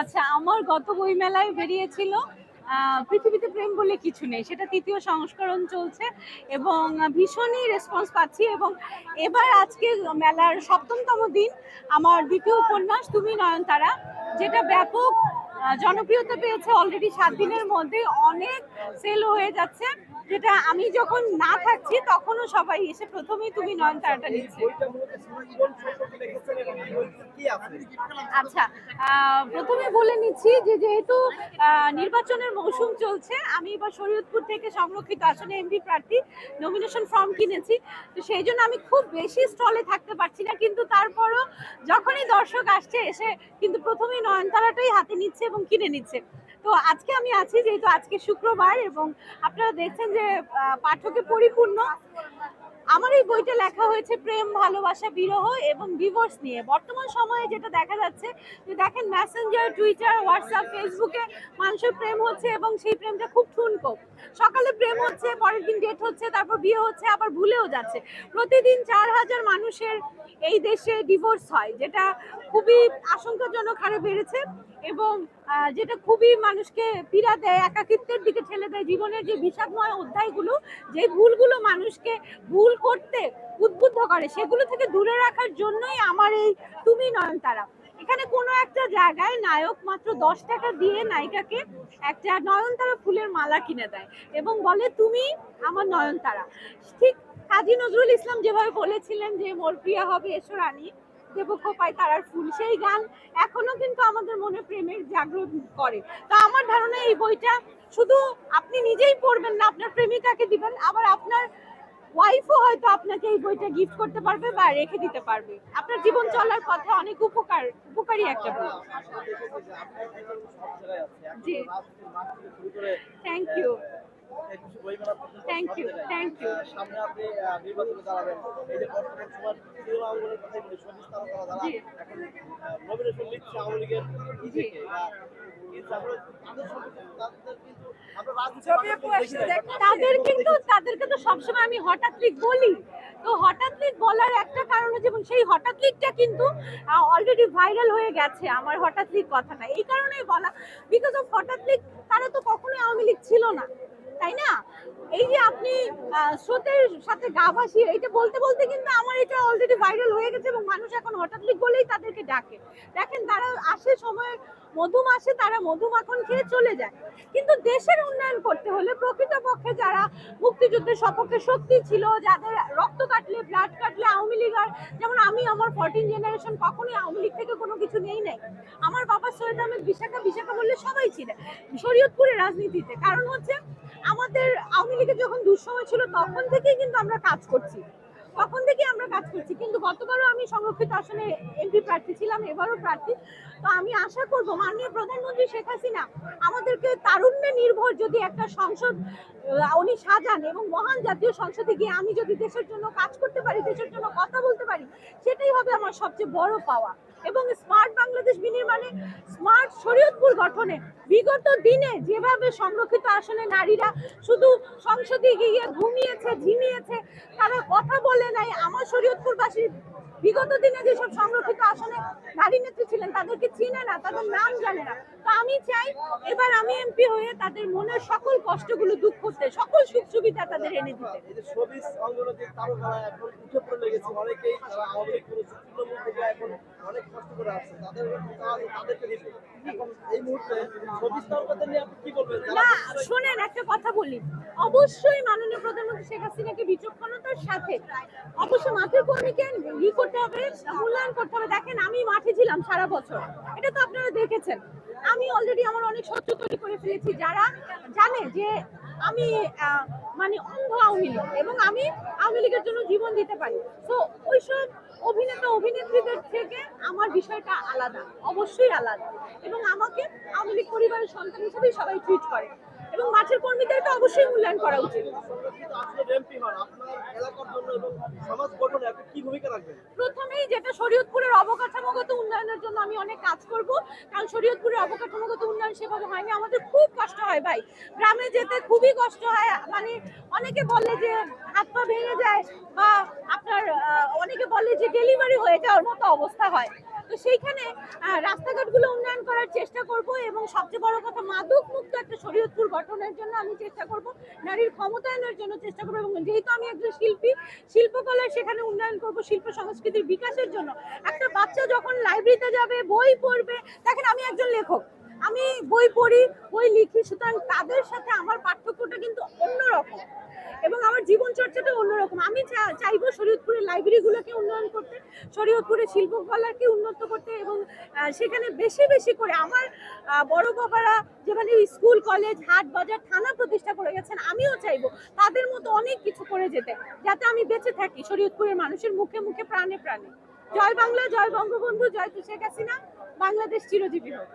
আচ্ছা আমার গত বই মেলায় বেরিয়েছিল পৃথিবীতে প্রেম বলে কিছু নেই। সেটা তৃতীয় সংস্করণ চলছে এবং ভীষণই রেসপন্স পাচ্ছি এবং এবার আজকে মেলার সপ্তমতম দিন, আমার দ্বিতীয় উপন্যাস, তুমি নয়নতারা, যেটা ব্যাপক জনপ্রিয়তা পেয়েছে অলরেডি সাত দিনের মধ্যে। অনেক সেল হয়ে যাচ্ছে। যেটা আমি যখন না থাকছি, তখনও সবাই এসে প্রথমেই তুমি নয়নতারাটা নিচ্ছে। আচ্ছা প্রথমে বলে নিচ্ছি যে যেহেতু নির্বাচনের মৌসুম চলছে, আমি এবার শরীয়তপুর থেকে সংরক্ষিত আসনে এমপি প্রার্থী নমিনেশন ফর্ম কিনেছি। তো সেই জন্য আমি খুব বেশি স্টলে থাকতে পারছি না, কিন্তু তারপরও যখনই দর্শক আসছে, এসে কিন্তু প্রথমেই নয়নতারাটাই হাতে নিচ্ছে। এবং কিনে নিচ্ছে। তো আজকে আমি আছি যেহেতু আজকে শুক্রবার এবং আপনারা দেখছেন যে পাঠকে পরিপূর্ণ। আমার এই বইটা লেখা হয়েছে প্রেম, ভালোবাসা, বিরহ এবং ডিভোর্স নিয়ে। বর্তমান সময়ে যেটা দেখা যাচ্ছে, যে দেখেন মেসেঞ্জার টুইটার হোয়াটসঅ্যাপ ফেসবুকে মানুষের প্রেম হচ্ছে এবং সেই প্রেমটা খুব ঠুনকো। সকালে প্রেম হচ্ছে, পরের দিন ডেট হচ্ছে, তারপর বিয়ে হচ্ছে, আবার ভুলেও যাচ্ছে। প্রতিদিন চার হাজার মানুষের এই দেশে ডিভোর্স হয়, যেটা খুবই আশঙ্কাজনক হারে বেড়েছে এবং যেটা খুবই মানুষকে পীড়া দেয়, একাকিত্বের দিকে ঠেলে দেয়। জীবনের যে বিষাদময় অধ্যায়গুলো যে ভুলগুলো মানুষকে ভুল করতে উদ্বুদ্ধ করে। সেগুলো থেকে দূরে রাখার জন্যই আমার এই তুমি নয়নতারা। এখানে কোনো একটা জায়গায় নায়ক মাত্র দশ টাকা দিয়ে নায়িকাকে একটা নয়নতারা ফুলের মালা কিনে দেয় এবং বলে, তুমি আমার নয়নতারা। ঠিক কাজী নজরুল ইসলাম যেভাবে বলেছিলেন যে, মোর প্রিয়া হবে এসো রানী দেব খোপায় তারার ফুল। সেই গান এখনও কিন্তু আমাদের মনে প্রেমের জাগ্রত করে। তো আমার ধারণা এই বইটা শুধু আপনি নিজেই পড়বেন না, আপনার প্রেমিকাকে দিবেন, আবার আপনার ওয়াইফও হয়তো আপনাকে এই বইটা গিফট করতে পারবে বা রেখে দিতে পারবে। আপনার জীবন চলার পথে অনেক উপকার, উপকারী একটা বই। জি। Thank you Thank you, thank you. সামনে আপনি নির্বাচনে দাঁড়াবেন। এই যে বর্তমান সময় আন্দোলনের বলি সতীশ তারা জি। এখন লিখছে আওয়ামী লীগের তাদের কিন্তু তাদেরকে তো সবসময় আমি হঠাৎ লিক বলি। তো হঠাৎ লিক বলার একটা কারণ হচ্ছে এবং সেই হঠাৎ লিকটা কিন্তু অলরেডি ভাইরাল হয়ে গেছে আমার হঠাৎ লিক কথাটা এই কারণেই বলা বিকজ অফ হঠাৎ লিক তারা তো কখনোই আওয়ামী লীগ ছিল না। তাই না? এই যে আপনি স্রোতের সাথে গা ভাসিয়ে এটা বলতে বলতে কিন্তু আমার এটা অলরেডি ভাইরাল হয়ে গেছে এবং মানুষ এখন হঠাৎ বলেই তাদেরকে ডাকে। দেখেন তারা আসে সময় মধু মাসে তারা মধু মাখন খেয়ে চলে যায়। কিন্তু দেশের উন্নয়ন করতে হলে প্রকৃতপক্ষে যারা মুক্তিযুদ্ধের সপক্ষে শক্তি ছিল, যাদের রক্ত কাটলে ব্লাড কাটলে আওয়ামী লীগ যেমন আমি আমার ফোরটিন জেনারেশন কখনোই আওয়ামী লীগ থেকে কোনো কিছু নেই নাই। আমার বাবা সৈয়দ আহমেদ বিশাখা বিশাখা বললে সবাই ছিলেন শরীয়তপুরের রাজনীতিতে। কারণ হচ্ছে আমাদের আওয়ামী লীগের যখন দুঃসময় ছিল, তখন থেকেই কিন্তু আমরা কাজ করছি। তখন থেকে আমরা কাজ করছি। কিন্তু গতবারও আমি সংরক্ষিত আসনে এমপি প্রার্থী ছিলাম, এবারও প্রার্থী। তো আমি আশা করব মাননীয় প্রধানমন্ত্রী শেখ হাসিনা আমাদেরকে তারুণ্যে নির্ভর যদি একটা সংসদ উনি সাজান এবং মহান জাতীয় সংসদে গিয়ে আমি যদি দেশের জন্য কাজ করতে পারি, দেশের জন্য কথা বলতে পারি, সেটাই হবে আমার সবচেয়ে বড় পাওয়া। এবং স্মার্ট বাংলাদেশ বিনির্মাণে স্মার্ট শরীয়তপুর গঠনে বিগত দিনে যেভাবে সংরক্ষিত আসনে নারীরা শুধু সংসদে গিয়ে ঘুমিয়েছে, ঝিমিয়েছে, তারা কথা বলে নাই। আমার শরীয়তপুরবাসী বিগত দিনে যেসব সংরক্ষিত আসনে নারী নেত্রী ছিলেন, তাদেরকে চিনে না, তাদের নাম জানে না। তো আমি চাই এবার আমি এমপি হয়ে তাদের মনের সকল কষ্টগুলো দুঃখ করতে সকল সুখ সুবিধা তাদের এনে দিতে। না শোনেন একটা কথা বলি। অবশ্যই মাননীয় প্রধানমন্ত্রী শেখ হাসিনাকে বিচক্ষণতার সাথে। অবশ্যই মাঠের কর্মীকে ই করতে হবে, মূল্যায়ন করতে হবে। দেখেন, আমি মাঠে ছিলাম সারা বছর। এটা তো আপনারা দেখেছেন। আমি অলরেডি আমার অনেক শত্রু তৈরি করে ফেলেছি। যারা জানে যে আমি মানে অন্ধ আওয়ামী লীগ এবং আমি আওয়ামী লীগের জন্য জীবন দিতে পারি। তো ওইসব অভিনেতা, অভিনেত্রীদের থেকে আমার বিষয়টা আলাদা, অবশ্যই আলাদা। এবং আমাকে আওয়ামী লীগ পরিবারের সন্তান হিসেবেই সবাই ট্রিট করে। এবং মাঠের কর্মীদেরকে অবশ্যই মূল্যায়ন করা উচিত। প্রথমেই যেটা শরীয়তপুরের অবকাঠামোগত উন্নয়নের জন্য আমি অনেক কাজ করব, কারণ শরীয়তপুরের অবকাঠামোগত উন্নয়ন সেভাবে হয়নি। আমাদের খুব কষ্ট হয় ভাই। গ্রামে যেতে খুবই কষ্ট হয়। মানে অনেকে বলে যে হাত পা ভেঙে যায় বা আপনার অনেকে বলে যে ডেলিভারি হয়ে যাওয়ার মতো অবস্থা হয়। তো সেইখানে রাস্তাঘাটগুলো উন্নয়ন করার চেষ্টা করব এবং সবচেয়ে বড় কথা মাদক মুক্ত একটা শরীয়তপুর গঠনের জন্য আমি চেষ্টা করব, নারীর ক্ষমতায়নের জন্য চেষ্টা করব এবং যেহেতু আমি একজন শিল্পী, শিল্পকলায় সেখানে উন্নয়ন করব, শিল্প সংস্কৃতির বিকাশের জন্য। একটা বাচ্চা যখন লাইব্রেরিতে যাবে, বই পড়বে, দেখেন আমি একজন লেখক। আমি বই পড়ি, বই লিখি, সুতরাং তাদের সাথে আমার পার্থক্যটা কিন্তু অন্যরকম এবং আমার জীবন চর্চাটা অন্যরকম। আমি চাইব শরীয়তপুরের লাইব্রেরিগুলোকে উন্নয়ন করতে, শরীয়তপুরের শিল্পকলাকে উন্নত করতে এবং সেখানে বেশি বেশি করে আমার বড় বাবারা যেখানে স্কুল, কলেজ, হাট, বাজার, থানা প্রতিষ্ঠা করে গেছেন, আমিও চাইব তাদের মতো অনেক কিছু করে যেতে, যাতে আমি বেঁচে থাকি শরীয়তপুরের মানুষের মুখে মুখে, প্রাণে প্রাণে। জয় বাংলা, জয় বঙ্গবন্ধু, জয় শেখ হাসিনা। বাংলাদেশ চিরজীবী হোক।